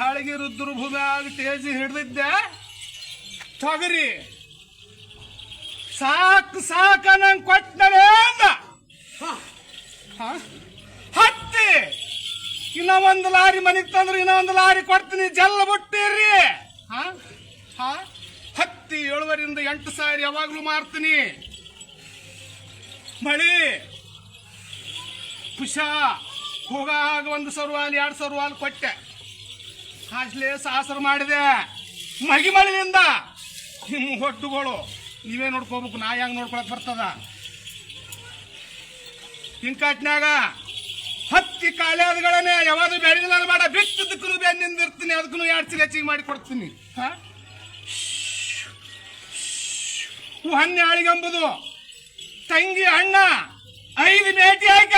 ಹಾಳಿಗೆ ರುದ್ರಭೂಮಿ ಆಗಿ ತೇಜಿ ಹಿಡ್ದಿದ್ದೆ. ತೊಗರಿ. ಸಾಕು ಸಾಕ ನಂಗೆ ಕೊಟ್ಟನೆ ಅಂದ? ಹತ್ತಿ. ಇನ್ನ ಒಂದು ಲಾರಿ ಮನೆಗೆ ತಂದ್ರೆ ಇನ್ನ ಒಂದು ಲಾರಿ ಕೊಡ್ತೀನಿ ಜಲ್ಲ ಬಿಟ್ಟಿರಿ? ಹತ್ತಿ ಏಳುವರಿಂದ ಎಂಟು ಸಾವಿರ ಯಾವಾಗ್ಲೂ ಮಾರ್ತೀನಿ. ಮಳಿ. ಪುಷ ಹೋಗಾಗ ಒಂದು ಸರ್ವಾಲ್ ಎರಡು ಸರ್ವಾಲ್ ಕೊಟ್ಟೆ. ಹಾಸ್ಲೆ ಸಾಸರು ಮಾಡಿದೆ. ಮಗಿ ಮಳಿಯಿಂದ. ನಿಮ್ಮ ಹೊಟ್ಟುಗಳು. ನೀವೇ ನೋಡ್ಕೋಬೇಕು, ನಾ ಹೆಂಗೆ ನೋಡ್ಕೊಳಕ್ ಬರ್ತದ? ಹಿಂಕಾಟ್ನ್ಯಾಗ ಹತ್ತಿ ಕಾಲೇದುಗಳನ್ನೇ ಯಾವಾಗಲೂ ಬೆಳೆದಿಲ್ಲ ಬೇಡ ಬಿತ್ತದಕ್ಕೂ ಬೆನ್ನಿಂದ ಇರ್ತೀನಿ ಅದಕ್ಕೂ ಎರಡು ಚೀಲ ಹೆಚ್ಚಿಗೆ ಮಾಡಿ ಕೊಡ್ತೀನಿ. ಹಾ? ತಂಗಿ ಅಣ್ಣ, ಐದು ಮೇಟಿ ಹಾಕ